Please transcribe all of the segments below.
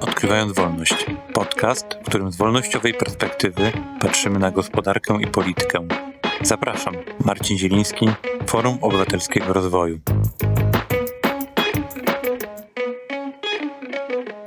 Odkrywając Wolność. Podcast, w którym z wolnościowej perspektywy patrzymy na gospodarkę i politykę. Zapraszam, Marcin Zieliński, Forum Obywatelskiego Rozwoju.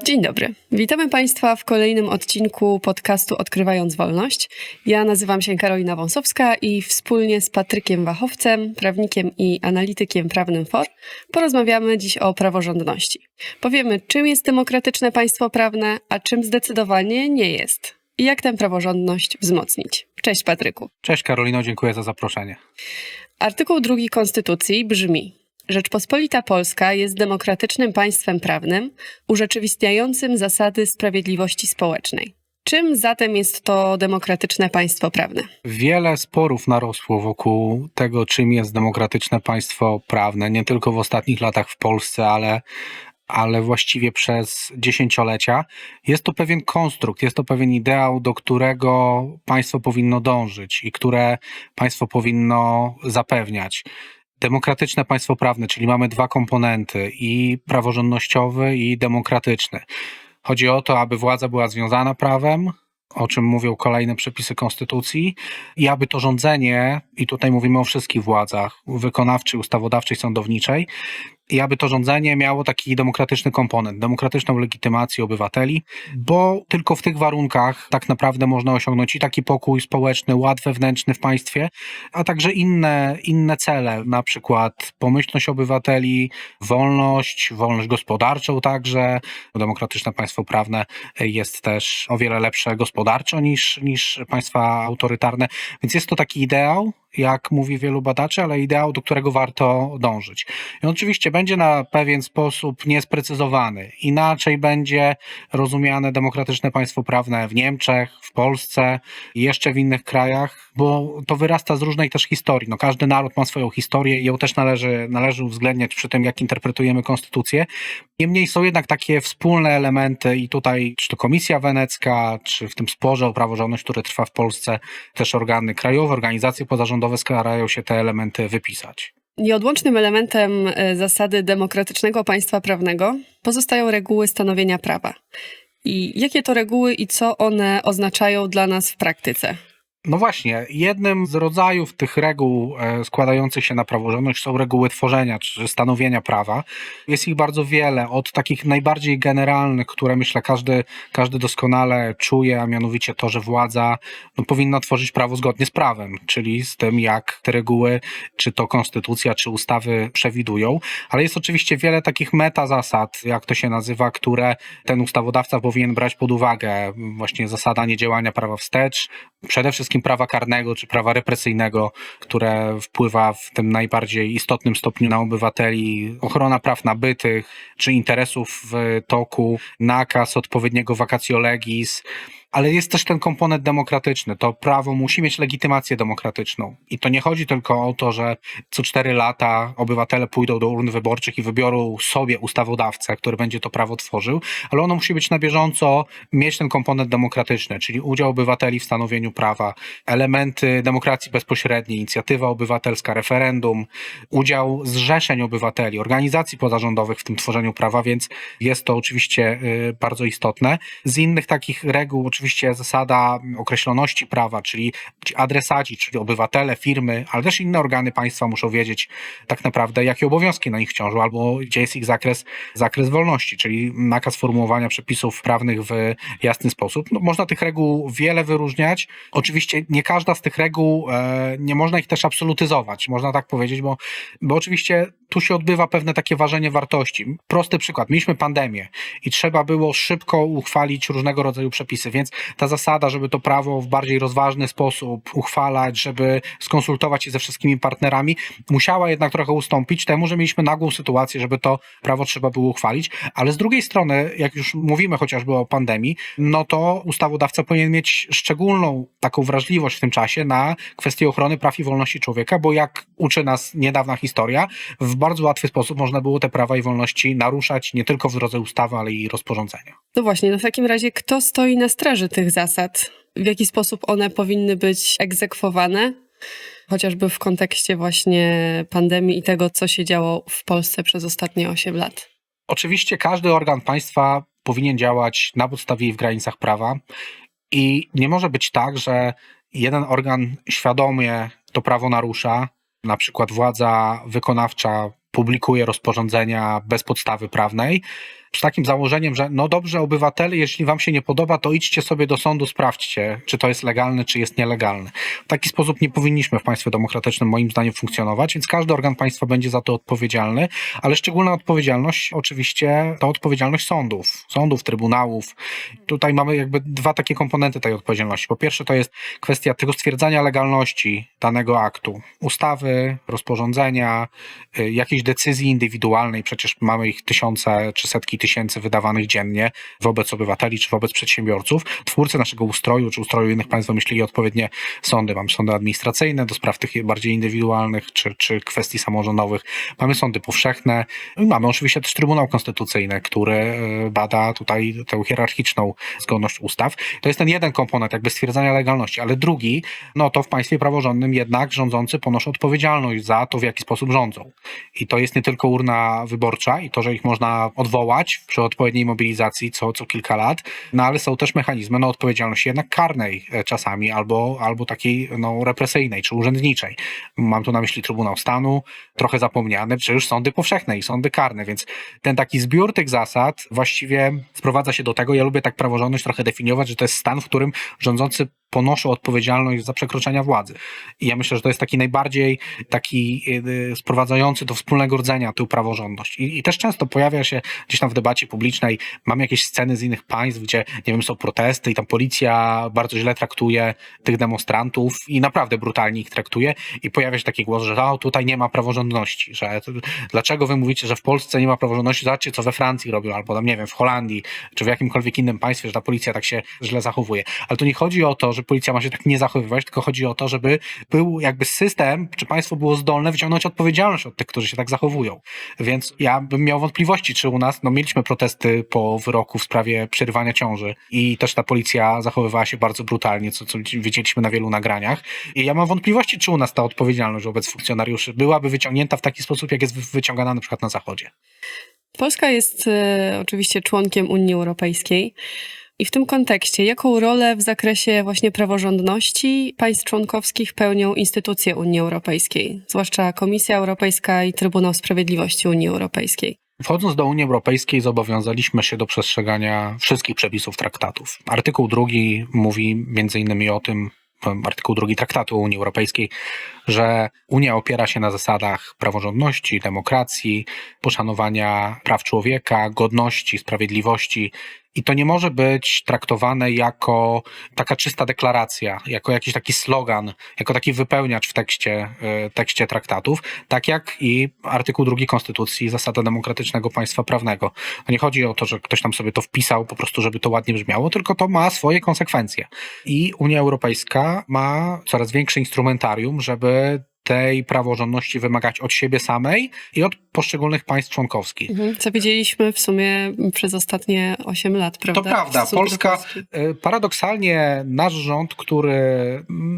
Dzień dobry. Witamy Państwa w kolejnym odcinku podcastu Odkrywając Wolność. Ja nazywam się Karolina Wąsowska i wspólnie z Patrykiem Wachowcem, prawnikiem i analitykiem prawnym FOR, porozmawiamy dziś o praworządności. Powiemy, czym jest demokratyczne państwo prawne, a czym zdecydowanie nie jest. I jak tę praworządność wzmocnić. Cześć Patryku. Cześć Karolino, dziękuję za zaproszenie. Artykuł drugi Konstytucji brzmi: Rzeczpospolita Polska jest demokratycznym państwem prawnym, urzeczywistniającym zasady sprawiedliwości społecznej. Czym zatem jest to demokratyczne państwo prawne? Wiele sporów narosło wokół tego, czym jest demokratyczne państwo prawne, nie tylko w ostatnich latach w Polsce, ale, ale właściwie przez dziesięciolecia. Jest to pewien konstrukt, jest to pewien ideał, do którego państwo powinno dążyć i które państwo powinno zapewniać. Demokratyczne państwo prawne, czyli mamy dwa komponenty i praworządnościowy, i demokratyczny. Chodzi o to, aby władza była związana prawem, o czym mówią kolejne przepisy konstytucji, i aby to rządzenie, i tutaj mówimy o wszystkich władzach, wykonawczej, ustawodawczej, sądowniczej, i aby to rządzenie miało taki demokratyczny komponent, demokratyczną legitymację obywateli, bo tylko w tych warunkach tak naprawdę można osiągnąć i taki pokój społeczny, ład wewnętrzny w państwie, a także inne, inne cele, na przykład pomyślność obywateli, wolność, wolność gospodarczą także. Demokratyczne państwo prawne jest też o wiele lepsze gospodarczo niż, niż państwa autorytarne, więc jest to taki ideał, jak mówi wielu badaczy, ale ideał, do którego warto dążyć. I oczywiście będzie na pewien sposób niesprecyzowany. Inaczej będzie rozumiane demokratyczne państwo prawne w Niemczech, w Polsce jeszcze w innych krajach, bo to wyrasta z różnej też historii. No, każdy naród ma swoją historię i ją też należy, należy uwzględniać przy tym, jak interpretujemy konstytucję. Niemniej są jednak takie wspólne elementy i tutaj, czy to Komisja Wenecka, czy w tym sporze o praworządność, który trwa w Polsce, też organy krajowe, organizacje pozarządowe starają się te elementy wypisać. Nieodłącznym elementem e, zasady demokratycznego państwa prawnego pozostają reguły stanowienia prawa. I jakie to reguły i co one oznaczają dla nas w praktyce? No właśnie, jednym z rodzajów tych reguł e, składających się na praworządność są reguły tworzenia czy stanowienia prawa. Jest ich bardzo wiele, od takich najbardziej generalnych, które myślę każdy, każdy doskonale czuje, a mianowicie to, że władza no, powinna tworzyć prawo zgodnie z prawem, czyli z tym, jak te reguły, czy to konstytucja, czy ustawy przewidują. Ale jest oczywiście wiele takich meta zasad, jak to się nazywa, które ten ustawodawca powinien brać pod uwagę. Właśnie zasada niedziałania prawa wstecz, przede wszystkim prawa karnego czy prawa represyjnego, które wpływa w tym najbardziej istotnym stopniu na obywateli, ochrona praw nabytych czy interesów w toku, nakaz odpowiedniego vacatio legis, ale jest też ten komponent demokratyczny. To prawo musi mieć legitymację demokratyczną. I to nie chodzi tylko o to, że co cztery lata obywatele pójdą do urn wyborczych i wybiorą sobie ustawodawcę, który będzie to prawo tworzył, ale ono musi być na bieżąco, mieć ten komponent demokratyczny, czyli udział obywateli w stanowieniu prawa, elementy demokracji bezpośredniej, inicjatywa obywatelska, referendum, udział zrzeszeń obywateli, organizacji pozarządowych w tym tworzeniu prawa, więc jest to oczywiście y, bardzo istotne. Z innych takich reguł, oczywiście zasada określoności prawa, czyli adresaci, czyli obywatele, firmy, ale też inne organy państwa muszą wiedzieć tak naprawdę, jakie obowiązki na nich ciążą, albo gdzie jest ich zakres, zakres wolności, czyli nakaz formułowania przepisów prawnych w jasny sposób. No, można tych reguł wiele wyróżniać. Oczywiście nie każda z tych reguł, e, nie można ich też absolutyzować, można tak powiedzieć, bo, bo oczywiście tu się odbywa pewne takie ważenie wartości. Prosty przykład. Mieliśmy pandemię i trzeba było szybko uchwalić różnego rodzaju przepisy, więc ta zasada, żeby to prawo w bardziej rozważny sposób uchwalać, żeby skonsultować się ze wszystkimi partnerami, musiała jednak trochę ustąpić temu, że mieliśmy nagłą sytuację, żeby to prawo trzeba było uchwalić, ale z drugiej strony, jak już mówimy chociażby o pandemii, no to ustawodawca powinien mieć szczególną taką wrażliwość w tym czasie na kwestie ochrony praw i wolności człowieka, bo jak uczy nas niedawna historia, w bardzo łatwy sposób można było te prawa i wolności naruszać nie tylko w drodze ustawy, ale i rozporządzenia. No właśnie, no w takim razie kto stoi na straży tych zasad? W jaki sposób one powinny być egzekwowane? Chociażby w kontekście właśnie pandemii i tego, co się działo w Polsce przez ostatnie 8 lat. Oczywiście każdy organ państwa powinien działać na podstawie i w granicach prawa. I nie może być tak, że jeden organ świadomie to prawo narusza, na przykład władza wykonawcza publikuje rozporządzenia bez podstawy prawnej, z takim założeniem, że no dobrze, obywatele, jeśli wam się nie podoba, to idźcie sobie do sądu, sprawdźcie, czy to jest legalne, czy jest nielegalne. W taki sposób nie powinniśmy w państwie demokratycznym, moim zdaniem, funkcjonować, więc każdy organ państwa będzie za to odpowiedzialny, ale szczególna odpowiedzialność, oczywiście, to odpowiedzialność sądów, sądów, trybunałów. Tutaj mamy jakby dwa takie komponenty tej odpowiedzialności. Po pierwsze, to jest kwestia tego stwierdzania legalności danego aktu, ustawy, rozporządzenia, y, jakiejś decyzji indywidualnej, przecież mamy ich tysiące czy setki tysięcy wydawanych dziennie wobec obywateli czy wobec przedsiębiorców. Twórcy naszego ustroju czy ustroju innych państw wymyślili odpowiednie sądy. Mamy sądy administracyjne do spraw tych bardziej indywidualnych czy, czy kwestii samorządowych. Mamy sądy powszechne. Mamy oczywiście też Trybunał Konstytucyjny, który y, bada tutaj tę hierarchiczną zgodność ustaw. To jest ten jeden komponent jakby stwierdzania legalności, ale drugi, no to w państwie praworządnym jednak rządzący ponoszą odpowiedzialność za to, w jaki sposób rządzą. I to jest nie tylko urna wyborcza i to, że ich można odwołać przy odpowiedniej mobilizacji co, co kilka lat, no ale są też mechanizmy no, odpowiedzialności jednak karnej e, czasami albo, albo takiej no, represyjnej czy urzędniczej. Mam tu na myśli Trybunał Stanu, trochę zapomniane, czy już sądy powszechne i sądy karne, więc ten taki zbiór tych zasad właściwie sprowadza się do tego, ja lubię tak praworządność trochę definiować, że to jest stan, w którym rządzący ponoszą odpowiedzialność za przekroczenia władzy. I ja myślę, że to jest taki najbardziej taki yy, sprowadzający do wspólnego rdzenia tę praworządność. I, I, też często pojawia się gdzieś tam w debacie publicznej, mam jakieś sceny z innych państw, gdzie, nie wiem, są protesty i tam policja bardzo źle traktuje tych demonstrantów i naprawdę brutalnie ich traktuje i pojawia się taki głos, że o, tutaj nie ma praworządności, że dlaczego wy mówicie, że w Polsce nie ma praworządności, zobaczcie, co we Francji robią, albo tam, nie wiem, w Holandii, czy w jakimkolwiek innym państwie, że ta policja tak się źle zachowuje. Ale tu nie chodzi o to, że policja ma się tak nie zachowywać, tylko chodzi o to, żeby był jakby system, czy państwo było zdolne wyciągnąć odpowiedzialność od tych, którzy się tak zachowują. Więc ja bym miał wątpliwości, czy u nas, no mieliśmy protesty po wyroku w sprawie przerywania ciąży i też ta policja zachowywała się bardzo brutalnie, co, co widzieliśmy na wielu nagraniach. I ja mam wątpliwości, czy u nas ta odpowiedzialność wobec funkcjonariuszy byłaby wyciągnięta w taki sposób, jak jest wyciągana na przykład na Zachodzie. Polska jest e, oczywiście członkiem Unii Europejskiej. I w tym kontekście, jaką rolę w zakresie właśnie praworządności państw członkowskich pełnią instytucje Unii Europejskiej, zwłaszcza Komisja Europejska i Trybunał Sprawiedliwości Unii Europejskiej? Wchodząc do Unii Europejskiej, zobowiązaliśmy się do przestrzegania wszystkich przepisów traktatów. Artykuł drugi mówi innymi o tym, artykuł drugi Traktatu Unii Europejskiej, że Unia opiera się na zasadach praworządności, demokracji, poszanowania praw człowieka, godności, sprawiedliwości. I to nie może być traktowane jako taka czysta deklaracja, jako jakiś taki slogan, jako taki wypełniacz w tekście, tekście traktatów, tak jak i artykuł drugi Konstytucji, zasada demokratycznego państwa prawnego. To nie chodzi o to, że ktoś tam sobie to wpisał po prostu, żeby to ładnie brzmiało, tylko to ma swoje konsekwencje. I Unia Europejska ma coraz większe instrumentarium, żeby tej praworządności wymagać od siebie samej i od poszczególnych państw członkowskich. Mhm, co widzieliśmy w sumie przez ostatnie 8 lat, prawda? To prawda. Polska, paradoksalnie nasz rząd, który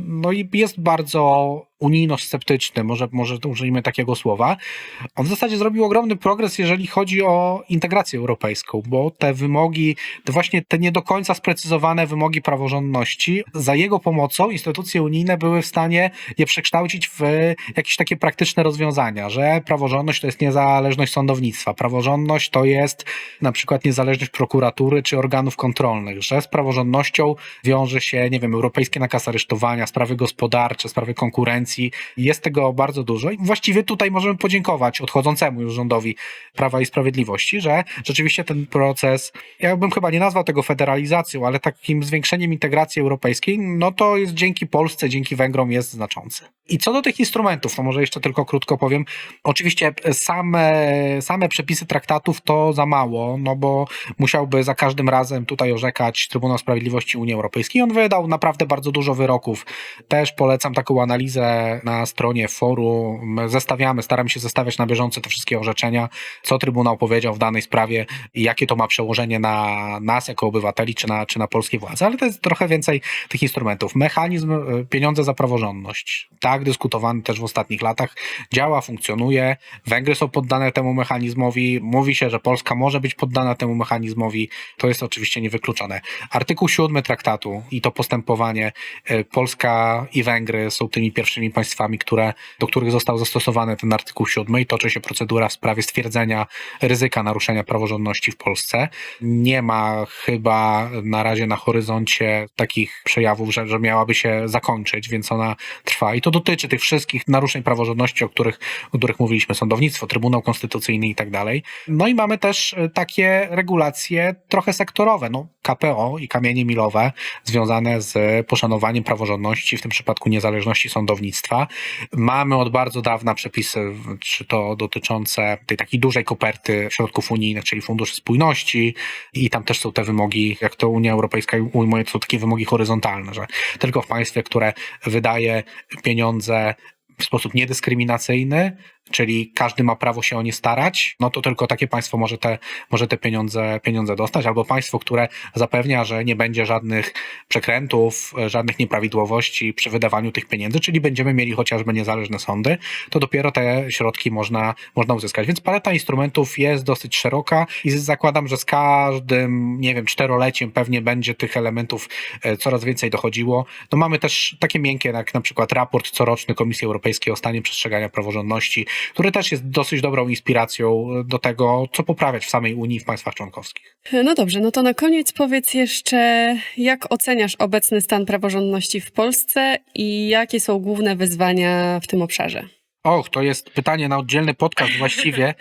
no jest bardzo unijno-sceptyczny, może, może użyjmy takiego słowa, on w zasadzie zrobił ogromny progres, jeżeli chodzi o integrację europejską, bo te wymogi, te właśnie te nie do końca sprecyzowane wymogi praworządności, za jego pomocą instytucje unijne były w stanie je przekształcić w jakieś takie praktyczne rozwiązania, że praworządność to jest niezależność sądownictwa, praworządność to jest na przykład niezależność prokuratury czy organów kontrolnych, że z praworządnością wiąże się, nie wiem, europejskie nakaz aresztowania, sprawy gospodarcze, sprawy konkurencji, jest tego bardzo dużo i właściwie tutaj możemy podziękować odchodzącemu już rządowi Prawa i Sprawiedliwości, że rzeczywiście ten proces, ja bym chyba nie nazwał tego federalizacją, ale takim zwiększeniem integracji europejskiej, no to jest dzięki Polsce, dzięki Węgrom jest znaczący. I co do tych instrumentów, to może jeszcze tylko krótko powiem. Oczywiście same, same przepisy traktatów to za mało, no bo musiałby za każdym razem tutaj orzekać Trybunał Sprawiedliwości Unii Europejskiej. On wydał naprawdę bardzo dużo wyroków. Też polecam taką analizę na stronie forum. Zestawiamy, staramy się zestawiać na bieżąco te wszystkie orzeczenia, co Trybunał powiedział w danej sprawie i jakie to ma przełożenie na nas jako obywateli, czy na, czy na polskie władze. Ale to jest trochę więcej tych instrumentów. Mechanizm e, pieniądze za praworządność, tak dyskutowany też w ostatnich latach, działa, funkcjonuje. Węgry są poddane temu mechanizmowi. Mówi się, że Polska może być poddana temu mechanizmowi. To jest oczywiście niewykluczone. Artykuł 7 traktatu i to postępowanie e, Polska i Węgry są tymi pierwszymi państwami, które, do których został zastosowany ten artykuł 7 i toczy się procedura w sprawie stwierdzenia ryzyka naruszenia praworządności w Polsce. Nie ma chyba na razie na horyzoncie takich przejawów, że, że miałaby się zakończyć, więc ona trwa. I to dotyczy tych wszystkich naruszeń praworządności, o których, o których mówiliśmy, sądownictwo, Trybunał Konstytucyjny i tak dalej. No i mamy też e, takie regulacje trochę sektorowe, no KPO i kamienie milowe związane z poszanowaniem praworządności, w tym przypadku niezależności sądownictwa. Mamy od bardzo dawna przepisy, czy to dotyczące tej takiej dużej koperty środków unijnych, czyli Funduszy Spójności i tam też są te wymogi, jak to Unia Europejska ujmuje, to są takie wymogi horyzontalne, że tylko w państwie, które wydaje pieniądze w sposób niedyskryminacyjny, czyli każdy ma prawo się o nie starać, no to tylko takie państwo może te, może te pieniądze, pieniądze dostać, albo państwo, które zapewnia, że nie będzie żadnych przekrętów, żadnych nieprawidłowości przy wydawaniu tych pieniędzy, czyli będziemy mieli chociażby niezależne sądy, to dopiero te środki można, można uzyskać. Więc paleta instrumentów jest dosyć szeroka i zakładam, że z każdym, nie wiem, czteroleciem pewnie będzie tych elementów e, coraz więcej dochodziło. No mamy też takie miękkie, jak na przykład raport coroczny Komisji Europejskiej o stanie przestrzegania praworządności, który też jest dosyć dobrą inspiracją do tego, co poprawiać w samej Unii, w państwach członkowskich. No dobrze, no to na koniec powiedz jeszcze, jak oceniasz obecny stan praworządności w Polsce i jakie są główne wyzwania w tym obszarze? Och, to jest pytanie na oddzielny podcast właściwie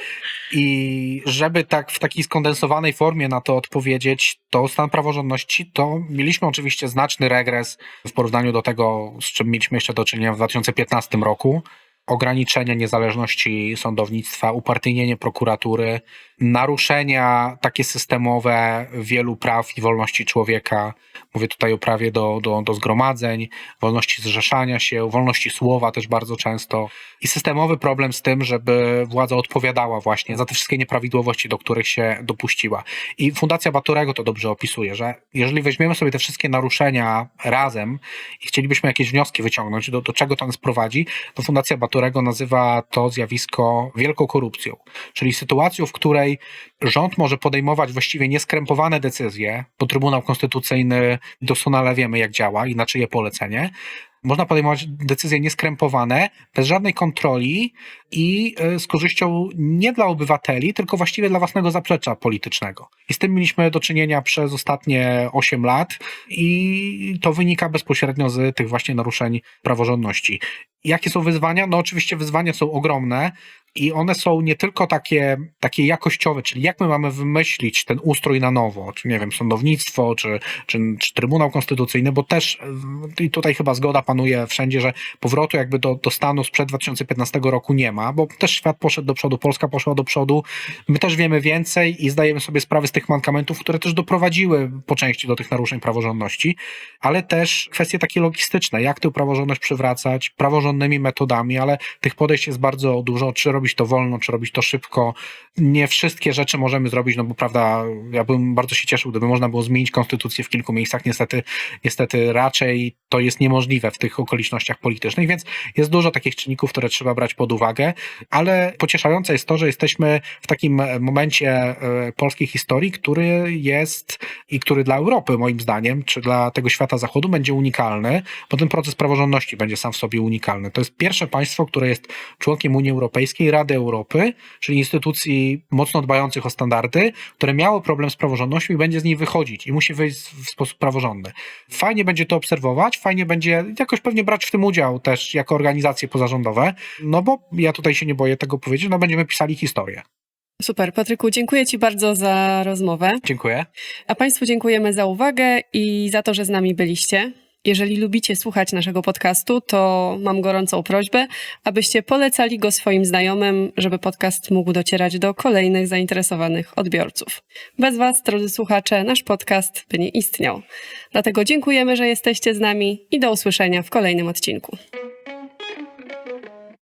i żeby tak w takiej skondensowanej formie na to odpowiedzieć, to stan praworządności to mieliśmy oczywiście znaczny regres w porównaniu do tego, z czym mieliśmy jeszcze do czynienia w 2015 roku ograniczenie niezależności sądownictwa, upartyjnienie prokuratury, naruszenia takie systemowe wielu praw i wolności człowieka. Mówię tutaj o prawie do, do, do zgromadzeń, wolności zrzeszania się, wolności słowa też bardzo często. I systemowy problem z tym, żeby władza odpowiadała właśnie za te wszystkie nieprawidłowości, do których się dopuściła. I Fundacja Baturego to dobrze opisuje, że jeżeli weźmiemy sobie te wszystkie naruszenia razem i chcielibyśmy jakieś wnioski wyciągnąć, do, do czego to nas prowadzi, to Fundacja Baturego nazywa to zjawisko wielką korupcją. Czyli sytuacją, w której rząd może podejmować właściwie nieskrępowane decyzje, bo Trybunał Konstytucyjny doskonale wiemy, jak działa i na czyje polecenie. Można podejmować decyzje nieskrępowane, bez żadnej kontroli i y, z korzyścią nie dla obywateli, tylko właściwie dla własnego zaplecza politycznego. I z tym mieliśmy do czynienia przez ostatnie 8 lat i to wynika bezpośrednio z tych właśnie naruszeń praworządności. Jakie są wyzwania? No oczywiście wyzwania są ogromne i one są nie tylko takie, takie jakościowe, czyli jak my mamy wymyślić ten ustrój na nowo, czy nie wiem, sądownictwo, czy, czy, czy Trybunał Konstytucyjny, bo też i tutaj chyba zgoda panuje wszędzie, że powrotu jakby do, do stanu sprzed 2015 roku nie ma, bo też świat poszedł do przodu, Polska poszła do przodu, my też wiemy więcej i zdajemy sobie sprawę z tych mankamentów, które też doprowadziły po części do tych naruszeń praworządności, ale też kwestie takie logistyczne, jak tę praworządność przywracać praworządnymi metodami, ale tych podejść jest bardzo dużo, czy robić to wolno, czy robić to szybko. Nie wszystkie rzeczy możemy zrobić, no bo prawda, ja bym bardzo się cieszył, gdyby można było zmienić konstytucję w kilku miejscach. Niestety, niestety raczej to jest niemożliwe w tych okolicznościach politycznych, więc jest dużo takich czynników, które trzeba brać pod uwagę, ale pocieszające jest to, że jesteśmy w takim momencie e, polskiej historii, który jest i który dla Europy, moim zdaniem, czy dla tego świata zachodu będzie unikalny, bo ten proces praworządności będzie sam w sobie unikalny. To jest pierwsze państwo, które jest członkiem Unii Europejskiej, Rady Europy, czyli instytucji mocno dbających o standardy, które miało problem z praworządnością i będzie z niej wychodzić i musi wyjść w sposób praworządny. Fajnie będzie to obserwować, fajnie będzie jakoś pewnie brać w tym udział też jako organizacje pozarządowe, no bo ja tutaj się nie boję tego powiedzieć, no będziemy pisali historię. Super, Patryku, dziękuję Ci bardzo za rozmowę. Dziękuję. A Państwu dziękujemy za uwagę i za to, że z nami byliście. Jeżeli lubicie słuchać naszego podcastu, to mam gorącą prośbę, abyście polecali go swoim znajomym, żeby podcast mógł docierać do kolejnych zainteresowanych odbiorców. Bez Was, drodzy słuchacze, nasz podcast by nie istniał. Dlatego dziękujemy, że jesteście z nami i do usłyszenia w kolejnym odcinku.